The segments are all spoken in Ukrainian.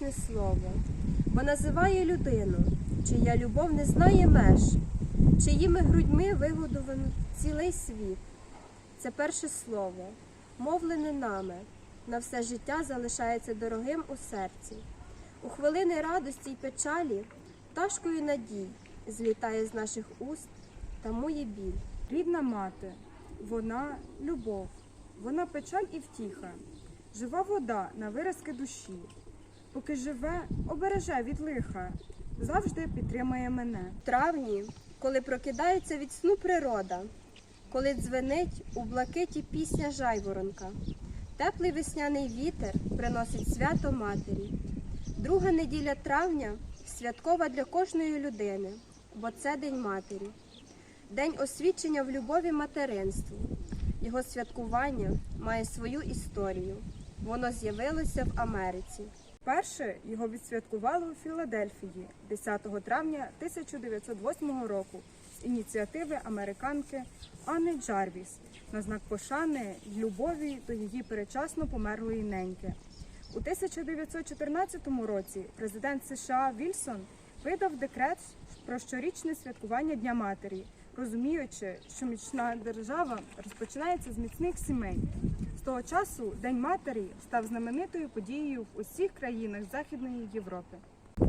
магічне слово, бо називає людину, чия любов не знає меж, чиїми грудьми вигодовано цілий світ. Це перше слово, мовлене нами, на все життя залишається дорогим у серці. У хвилини радості й печалі пташкою надій злітає з наших уст, тамує біль. Рідна мати, вона любов, вона печаль і втіха, жива вода на виразки душі. Поки живе, обереже від лиха, завжди підтримує мене. В травні, коли прокидається від сну природа, коли дзвенить у блакиті пісня жайворонка, теплий весняний вітер приносить свято матері. Друга неділя травня святкова для кожної людини, бо це День матері, день освідчення в любові материнству. Його святкування має свою історію. Воно з'явилося в Америці. Перше його відсвяткували у Філадельфії 10 травня 1908 року з ініціативи американки Анни Джарвіс на знак пошани й любові до її перечасно померлої неньки. У 1914 році президент США Вільсон видав декрет про щорічне святкування Дня матері, розуміючи, що міцна держава розпочинається з міцних сімей. Того часу День матері став знаменитою подією в усіх країнах Західної Європи.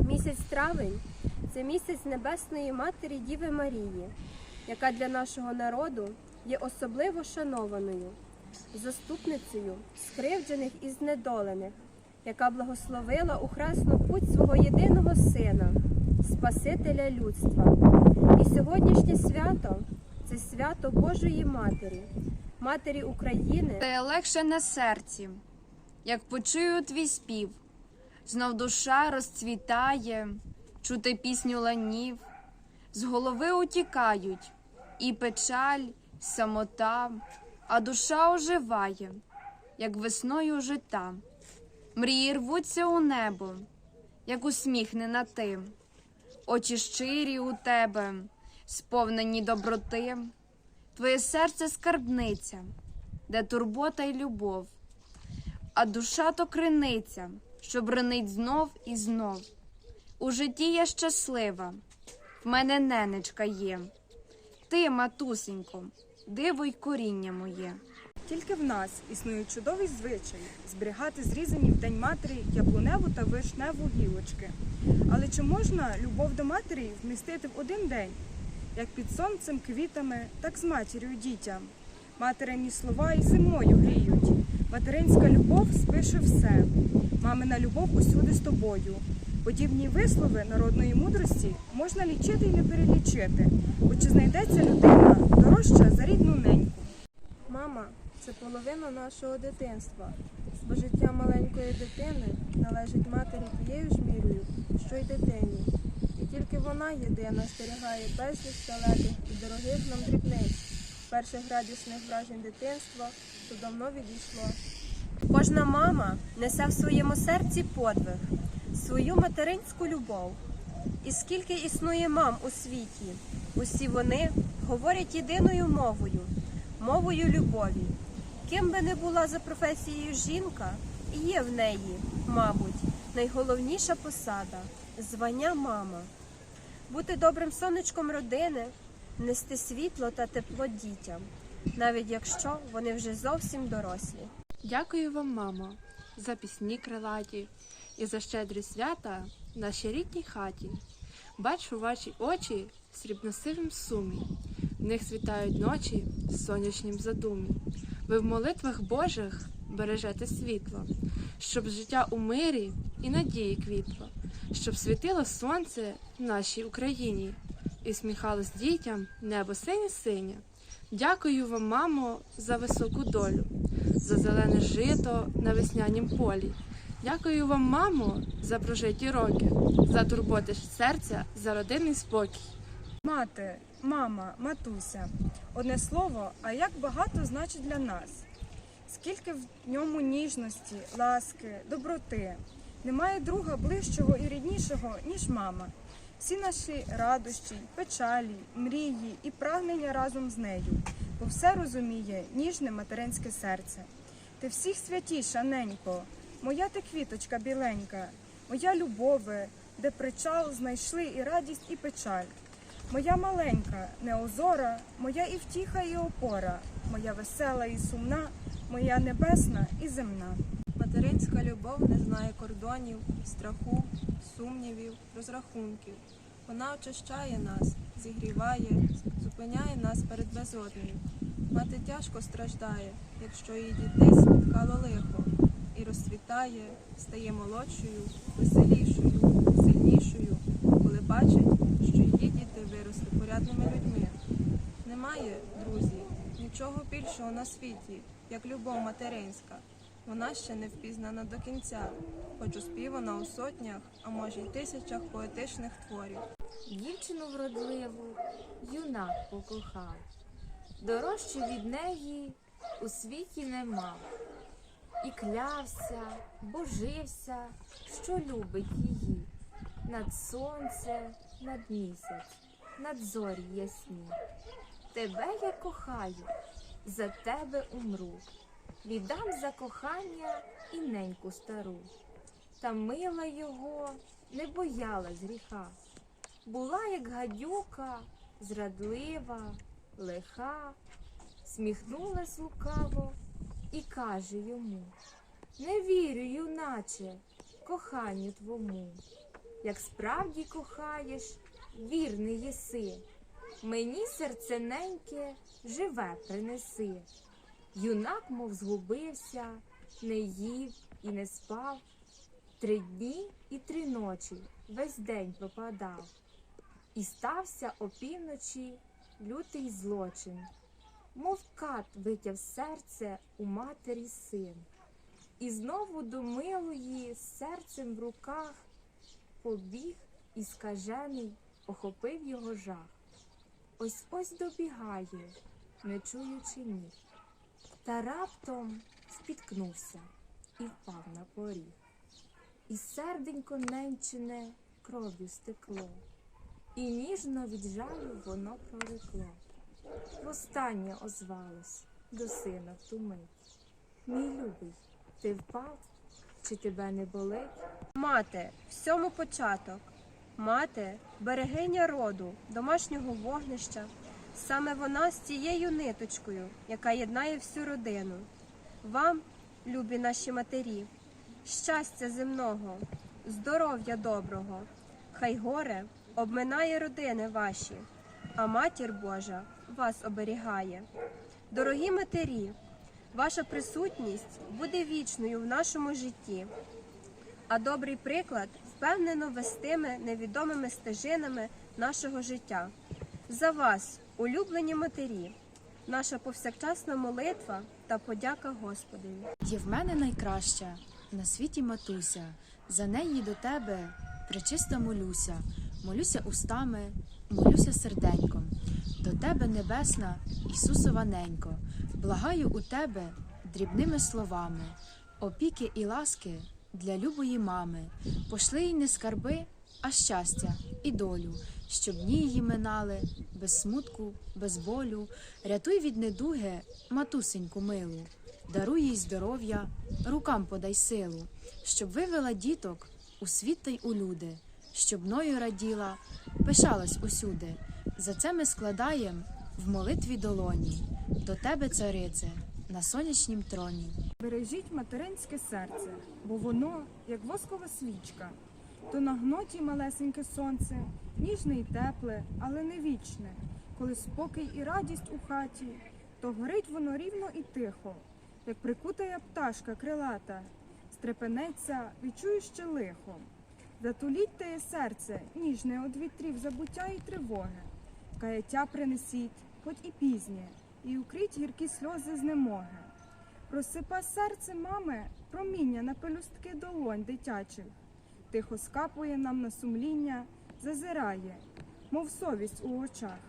Місяць травень це місяць Небесної Матері Діви Марії, яка для нашого народу є особливо шанованою, заступницею скривджених і знедолених, яка благословила у хресну путь свого єдиного сина, Спасителя людства. І сьогоднішнє свято це свято Божої Матері, Матері України. Та легше на серці, як почую твій спів, знов душа розцвітає, чути пісню ланів, з голови утікають і печаль, і самота, а душа оживає, як весною жита. Мрії рвуться у небо, як усміхнена ти, очі щирі у тебе, сповнені доброти. Твоє серце скарбниця, де турбота й любов, а душа то криниця, що бренить знов і знов. У житті я щаслива, в мене ненечка є. Ти, матусенько, диво й коріння моє. Тільки в нас існує чудовий звичай зберігати зрізані в День матері яблуневу та вишневу гілочки. Але чи можна любов до матері вмістити в один день, як під сонцем, квітами, так з матір'ю дітям? Материні слова і зимою гріють. Материнська любов спише все. Мамина любов усюди з тобою. Подібні вислови народної мудрості можна лічити і не перелічити, бо чи знайдеться людина дорожча за рідну неньку. Мама це половина нашого дитинства, бо життя маленької дитини належить матері тією ж мірою, що й дитині. І тільки вона єдина стерігає безліч далеких і дорогих нам дрібниць, перших радісних вражень дитинства, що давно відійшло. Кожна мама несе в своєму серці подвиг, свою материнську любов. І скільки існує мам у світі, усі вони говорять єдиною мовою, мовою любові. Ким би не була за професією жінка, є в неї, мабуть, найголовніша посада звання мама. Бути добрим сонечком родини, нести світло та тепло дітям, навіть якщо вони вже зовсім дорослі. Дякую вам, мамо, за пісні крилаті і за щедрі свята в нашій рідній хаті. Бачу ваші очі в срібносивім сумі, в них світають ночі в сонячнім задумі. Ви в молитвах Божих бережете світло, щоб життя у мирі і надії квітло, щоб світило сонце нашій Україні і сміхалось дітям небо синє синє. Дякую вам, мамо, за високу долю, за зелене жито на веснянім полі. Дякую вам, мамо, за прожиті роки, за турботи серця, за родинний спокій. Мати, мама, матуся. Одне слово, а як багато значить для нас. Скільки в ньому ніжності, ласки, доброти. Немає друга ближчого і ріднішого, ніж мама. Всі наші радощі, печалі, мрії і прагнення разом з нею, бо все розуміє ніжне материнське серце. Ти всіх святіша, ненько, моя ти квіточка біленька, моя любове, де причал знайшли і радість, і печаль. Моя маленька, неозора, моя і втіха, і опора, моя весела і сумна, моя небесна і земна. Материнська любов не знає кордонів, страху, сумнівів, розрахунків. Вона очищає нас, зігріває, зупиняє нас перед безоднею. Мати тяжко страждає, якщо її дітей спіткало лихо, і розцвітає, стає молодшою, веселішою, сильнішою, коли бачить, що її діти виросли порядними людьми. Немає, друзі, нічого більшого на світі, як любов материнська. Вона ще не впізнана до кінця, хоч оспівана у сотнях, а може й тисячах поетичних творів. Дівчину вродливу юнак покохав. Дорожче від неї у світі нема. І клявся, божився, що любить її. Над сонце, над місяць, над зорі ясні. Тебе я кохаю, за тебе умру. Віддам за кохання і неньку стару. Та мила його не боялась гріха. Була, як гадюка, зрадлива, лиха, сміхнулась лукаво і каже йому: Не вірю, юначе, коханню твому. Як справді кохаєш, вірний єси, мені серцененьке живе принеси. Юнак, мов згубився, не їв і не спав. Три дні і три ночі весь день пропадав. І стався опівночі лютий злочин, мов кат витяв серце у матері син. І знову до милої з серцем в руках побіг і скажений охопив його жах. Ось ось добігає, не чуючи ніг. Та раптом спіткнувся і впав на поріг. І серденько ненчине кров'ю стекло, і ніжно від жалю воно прорекло. Востаннє озвалось до сина в. Мій любий, ти впав, чи тебе не болить? Мати, всьому початок. Мати берегиня роду, домашнього вогнища. Саме вона з тією ниточкою, яка єднає всю родину. Вам, любі наші матері, щастя земного, здоров'я доброго. Хай горе обминає родини ваші, а матір Божа вас оберігає. Дорогі матері, ваша присутність буде вічною в нашому житті а добрий приклад впевнено вестиме невідомими стежинами нашого життя. За вас, улюблені матері, наша повсякчасна молитва та подяка Господові. Є в мене найкраща. На світі матуся, за неї до тебе причисто молюся, молюся устами, молюся серденьком. До тебе, небесна, Ісусова ненько, благаю у тебе дрібними словами, опіки і ласки для любої мами, пошли їй не скарби, а щастя і долю, щоб дні її минали без смутку, без болю. Рятуй від недуги, матусеньку милу. Даруй їй здоров'я, рукам подай силу, щоб вивела діток у світ та й у люди, щоб мною раділа, пишалась усюди. За це ми складаєм в молитві долоні до тебе, царице, на сонячнім троні. Бережіть материнське серце, бо воно, як воскова свічка, то на гноті малесеньке сонце, ніжне й тепле, але не вічне. Коли спокій і радість у хаті, то горить воно рівно і тихо, як прикутая пташка крилата, стрепенеться, відчуючи лихо. Затуліть теє серце, ніжне од вітрів забуття і тривоги. Каяття принесіть, хоч і пізнє, і укріть гіркі сльози знемоги. Розсипа серце мами проміння на пелюстки долонь дитячих, тихо скапує нам на сумління, зазирає, мов совість у очах.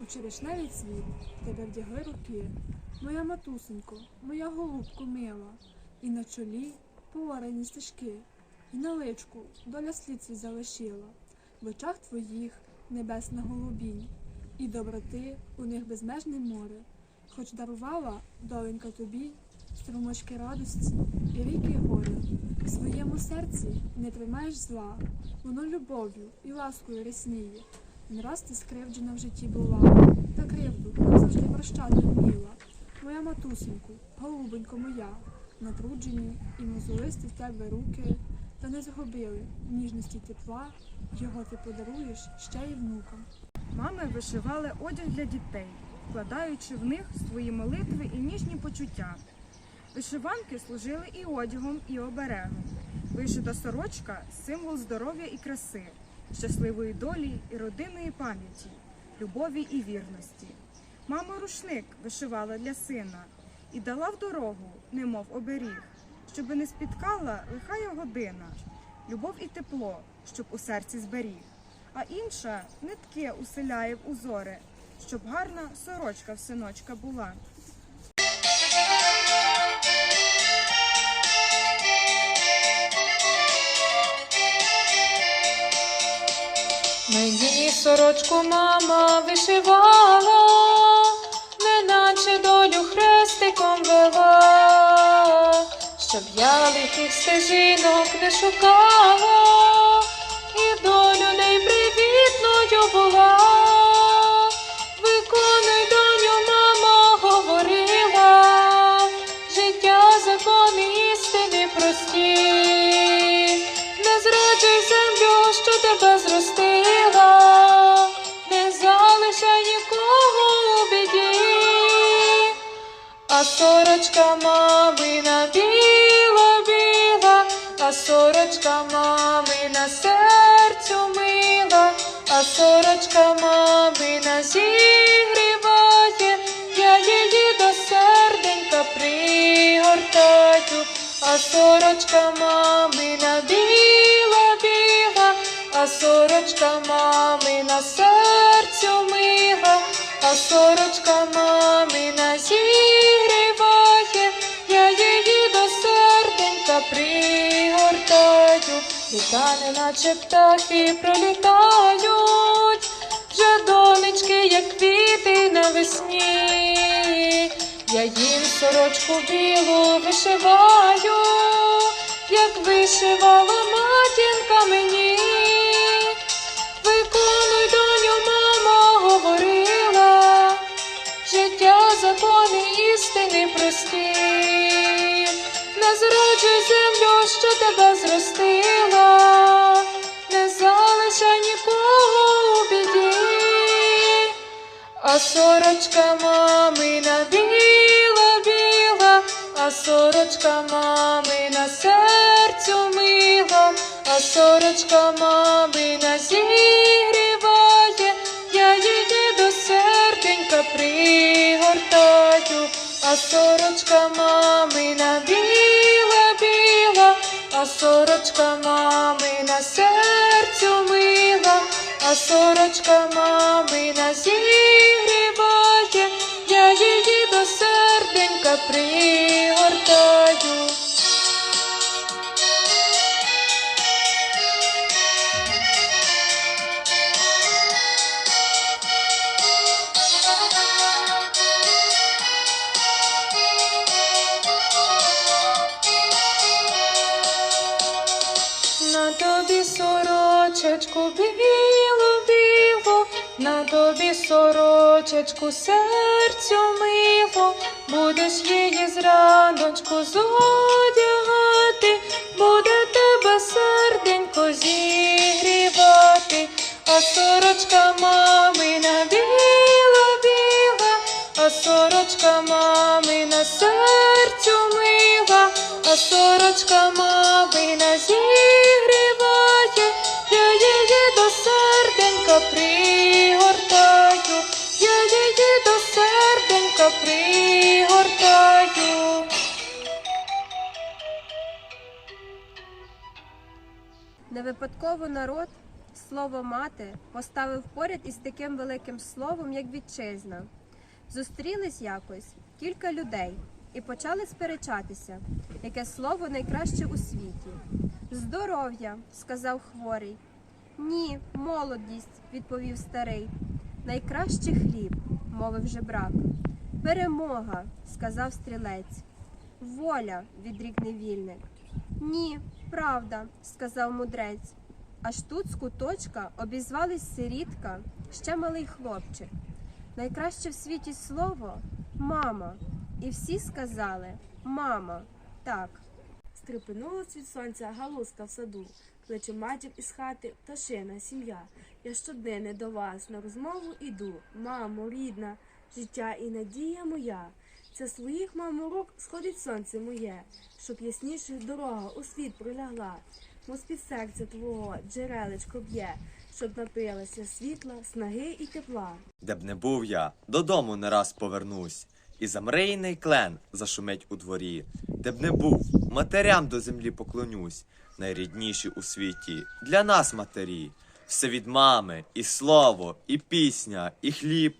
У черешневий цвіт тебе вдягли руки, моя матусенько, моя голубко мила, і на чолі поварені стежки, і на личку доля слід свій залишила, в очах твоїх небесна голубінь, і доброти у них безмежне море, хоч дарувала доленька тобі струмочки радості і ріки горя. В своєму серці не тримаєш зла, воно любов'ю і ласкою рясніє. Не раз ти скривджена в житті була, та кривду завжди прощати вміла. Моя матусеньку, голубонько моя, натруджені і мозолисті в тебе руки, та не згубили ніжності тепла, його ти подаруєш ще й внукам. Мами вишивали одяг для дітей, вкладаючи в них свої молитви і ніжні почуття. Вишиванки служили і одягом, і оберегом. Вишита сорочка символ здоров'я і краси, щасливої долі і родинної пам'яті, любові і вірності. Мама рушник вишивала для сина і дала в дорогу, немов оберіг, щоби не спіткала лихая година, любов і тепло, щоб у серці зберіг. А інша нитки уселяє в узори, щоб гарна сорочка в синочка була. Мені сорочку мама вишивала, неначе долю хрестиком вела, щоб я лихих стежинок не шукала, і долю непривітною була. Сорочка мамина біла, біла, а сорочка мамина серцю мила, а сорочка мамина зігріває, я її до серденька пригортаю, а сорочка мамина біла, пригортаю, літа наче птахи пролітають, вже донечки, як квіти навесні. Я їм сорочку білу вишиваю, як вишивала матінка мені. Виконуй доню, мама говорила, життя закони істини прості. Не зраджуй землю, що тебе зростила, сорочка мамина біла, біла, а сорочка мамина серцю мила, а сорочка мамина зігріває, я її до серденька пригортаю, а сорочка мамина біла, біла, а сорочка мамина серцю мила, а сорочка мамина зігріває, серденька пригортаю. На тобі сорочечку білу, білу, на тобі сорочечку серцю мило, будеш її зраночку зодягати, буде тебе серденько зігрівати, а сорочка мамина біла, біла, а сорочка мамина серцю мила, а сорочка мамина пригортаю. Не випадково народ слово мати поставив поряд із таким великим словом, як вітчизна. Зустрілись якось кілька людей і почали сперечатися, яке слово найкраще у світі. Здоров'я, сказав хворий. Ні, молодість, відповів старий. Найкраще хліб, мовив жебрак. Перемога, сказав стрілець. воля, відрік невільник. Ні, правда, сказав мудрець. Аж тут з куточка обізвались сирітка, ще малий хлопчик. Найкраще в світі слово мама. І всі сказали мама. Так. Стрепенулась від сонця галузка в саду, кличе матір із хати, пташина, сім'я. Я щоденне до вас на розмову іду. Мамо, рідна, життя і надія моя. Це своїх мамо рук сходить сонце моє, щоб ясніше дорога у світ пролягла. Мов під серця твого джерелечко б'є, щоб напилася світла, снаги і тепла. Де б не був я, додому не раз повернусь, і замрейний клен зашумить у дворі. Де б не був, матерям до землі поклонюсь, найрідніші у світі для нас матері. Все від мами, і слово, і пісня, і хліб,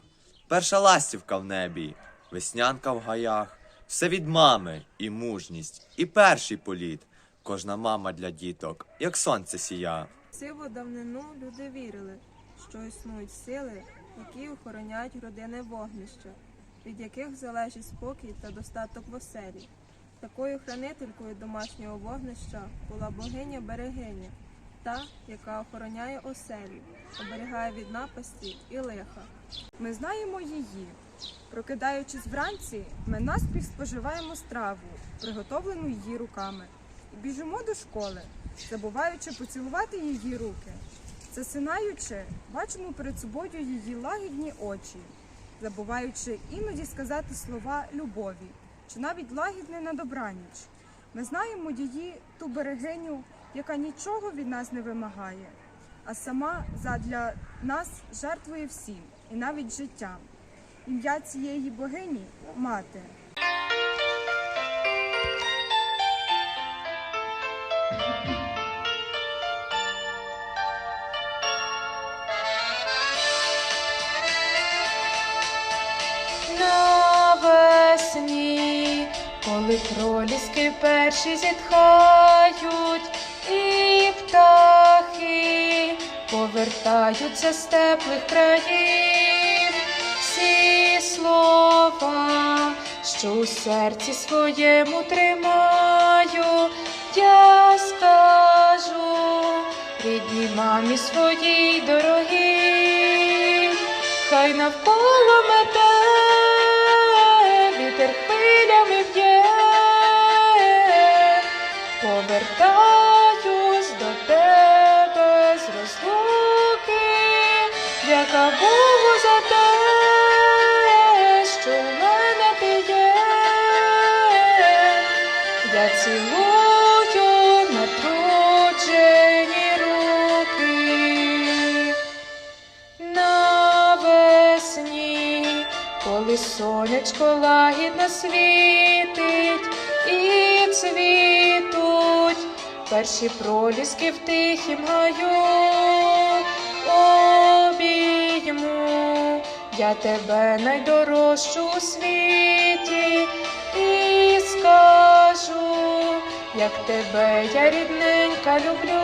перша ластівка в небі, веснянка в гаях. Все від мами, і мужність, і перший політ. Кожна мама для діток, як сонце сія. Сиву давнину люди вірили, що існують сили, які охороняють родинне вогнище, від яких залежить спокій та достаток в оселі. Такою хранителькою домашнього вогнища була богиня Берегиня, та, яка охороняє оселю, оберігає від напасті і лиха. Ми знаємо її. Прокидаючись вранці, ми наспіх споживаємо страву, приготовлену її руками, і біжимо до школи, забуваючи поцілувати її руки. Засинаючи, бачимо перед собою її лагідні очі, забуваючи іноді сказати слова любові чи навіть лагідне на добраніч. Ми знаємо її ту берегиню, яка нічого від нас не вимагає, а сама задля нас жертвує всім і навіть життям. Ім'я цієї богині мати. Навесні, коли проліски перші зітхають, і птахи повертаються з теплих країв, всі слова, що у серці своєму тримаю, я скажу рідній мамі своїй дорогій, хай навколо мете, перші проліски в тихім гаю, обійму. Я тебе найдорожчу у світі. І скажу, як тебе я рідненька люблю,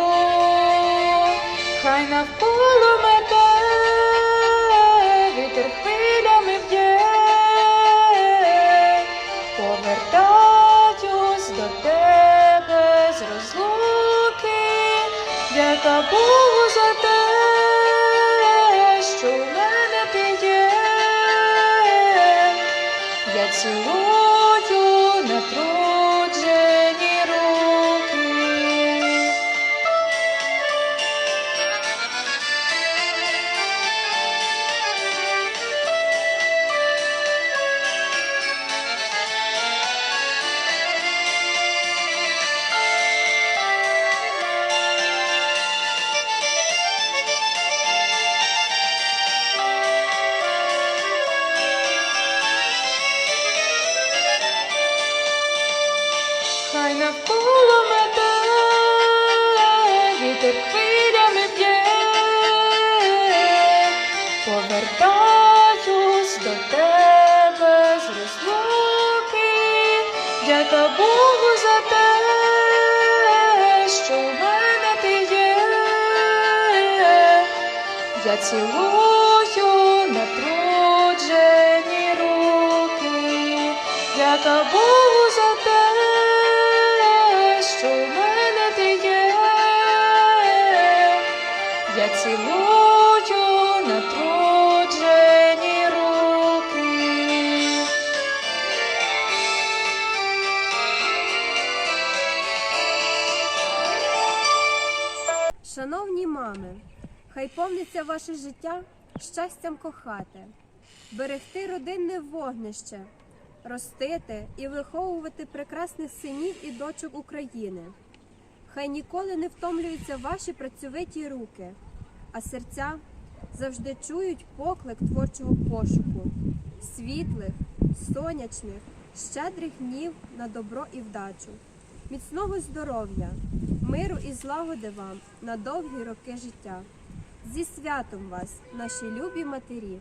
хай навколо мете Шановні мами, хай повниться ваше життя щастям кохати, берегти родинне вогнище, ростити і виховувати прекрасних синів і дочок України. Хай ніколи не втомлюються ваші працьовиті руки, а серця завжди чують поклик творчого пошуку, світлих, сонячних, щедрих днів на добро і вдачу, міцного здоров'я, миру і злагоди вам на довгі роки життя. Зі святом вас, наші любі матері!